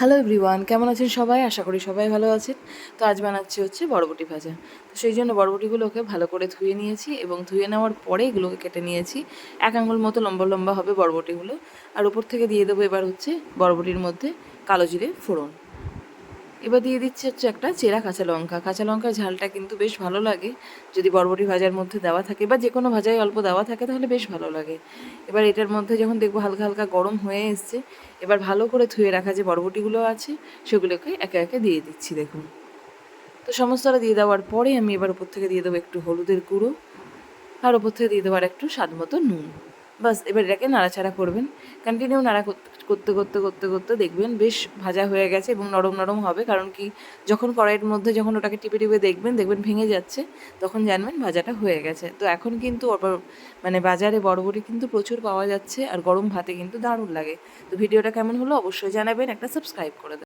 Hello everyone কেমন আছেন সবাই? আশা করি সবাই ভালো আছেন। তো আজ বানাচ্ছি হচ্ছে বরবটি ভাজা। তো সেই জন্য বরবটিগুলোকে ভালো করে ধুয়ে নিয়েছি এবং ধুয়ে নেওয়ার পরে এগুলোকে কেটে নিয়েছি। এক আঙুল মতো লম্বা লম্বা হবে বরবটিগুলো। আর উপর থেকে দিয়ে দেবো এবার হচ্ছে বরবটির মধ্যে কালো জিরে ফোড়ন। এবার দিয়ে দিচ্ছি হচ্ছে একটা চেরা কাঁচা লঙ্কা। কাঁচা লঙ্কার ঝালটা কিন্তু বেশ ভালো লাগে। যদি বরবটি ভাজার মধ্যে দেওয়া থাকে বা যে কোনো ভাজায় অল্প দেওয়া থাকে তাহলে বেশ ভালো লাগে। এবার এটার মধ্যে যখন দেখব হালকা হালকা গরম হয়ে এসছে, এবার ভালো করে ধুয়ে রাখা যে বরবটিগুলো আছে, সেগুলোকে একে একে দিয়ে দিচ্ছি, দেখুন। তো সমস্তটা দিয়ে দেওয়ার পরে আমি এবার উপর থেকে দিয়ে দেবো একটু হলুদের গুঁড়ো, আর ওপর থেকে দিয়ে দেবো আর একটু স্বাদ মতো নুন। বাস, এবার এটাকে নাড়াচাড়া করবেন। কন্টিনিউ নাড়া করতে করতে করতে করতে দেখবেন বেশ ভাজা হয়ে গেছে এবং নরম নরম হবে। কারণ কি, যখন কড়াইয়ের মধ্যে যখন ওটাকে টিপে টিপে দেখবেন দেখবেন ভেঙে যাচ্ছে, তখন জানবেন ভাজাটা হয়ে গেছে। তো এখন কিন্তু মানে বাজারে বড়বড়ি কিন্তু প্রচুর পাওয়া যাচ্ছে আর গরম ভাতে কিন্তু দারুণ লাগে। তো ভিডিওটা কেমন হলো অবশ্যই জানাবেন, একটা সাবস্ক্রাইব করে